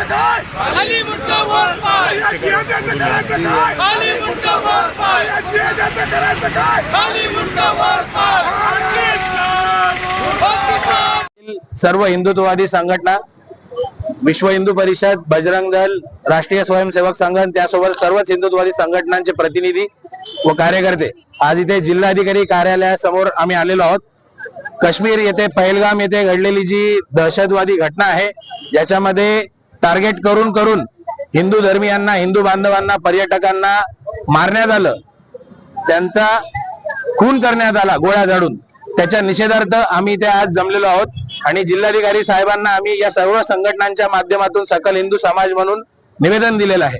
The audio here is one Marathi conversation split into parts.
करायचं काय खाली पाय या जिहाद्याचं करायचं काय खाली पाय या जिहाद्याचं करायचं काय खाली पाय सर्व हिंदुत्ववादी संघटना विश्व हिंदू परिषद बजरंग दल राष्ट्रीय स्वयंसेवक संघ त्यासोबत सर्वच हिंदुत्ववादी संघटनांचे प्रतिनिधी व कार्यकर्ते. आज इथे जिल्हाधिकारी कार्यालयासमोर आम्ही आलेलो आहोत. काश्मीर येथे पहलगाम येथे घडलेली जी दहशतवादी घटना आहे ज्याच्यामध्ये टार्गेट करून करून हिंदू धर्मियांना हिंदू बांधवांना पर्यटकांना मारण्यात आलं. त्यांचा खून करण्यात आला गोळ्या झाडून. त्याच्या निषेधार्थ आम्ही इथे आज जमलेलो आहोत आणि जिल्हाधिकारी साहेबांना आम्ही या सर्व संघटनांच्या माध्यमातून सकल हिंदू समाज म्हणून निवेदन दिलेलं आहे.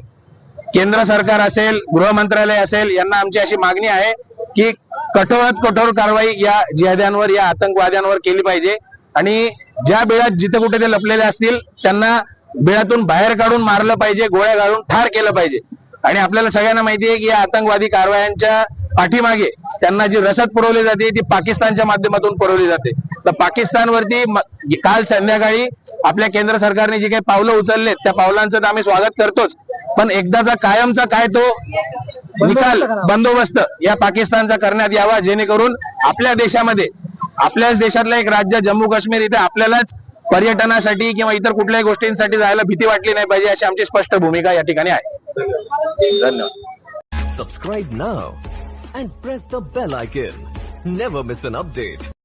केंद्र सरकार असेल गृह मंत्रालय असेल यांना आमची अशी मागणी आहे की कठोरात कठोर कारवाई या जिहाद्यांवर या आतंकवाद्यांवर केली पाहिजे. आणि ज्या बिळात जिथे कुठे ते लपलेले असतील त्यांना बिळातून बाहेर काढून मारलं पाहिजे गोळ्या घालून ठार केलं पाहिजे. आणि आपल्याला सगळ्यांना माहिती आहे की या आतंकवादी कारवायांच्या पाठीमागे त्यांना जी रसद पुरवली जाते ती पाकिस्तानच्या माध्यमातून पुरवली जाते. तर पाकिस्तानवरती काल संध्याकाळी आपल्या केंद्र सरकारने जी काही पावलं उचललेत त्या पावलांचं तर आम्ही स्वागत करतोच. पण एकदाचा कायमचा काय तो निकाल बंदोबस्त या पाकिस्तानचा करण्यात यावा जेणेकरून आपल्या देशामध्ये आपल्याच देशातलं एक राज्य जम्मू काश्मीर इथे आपल्यालाच पर्यटनासाठी किंवा इतर कुठल्याही गोष्टींसाठी जायला भीती वाटली नाही पाहिजे अशी आमची स्पष्ट भूमिका या ठिकाणी आहे. धन्यवाद. Subscribe now and press the bell icon never miss an update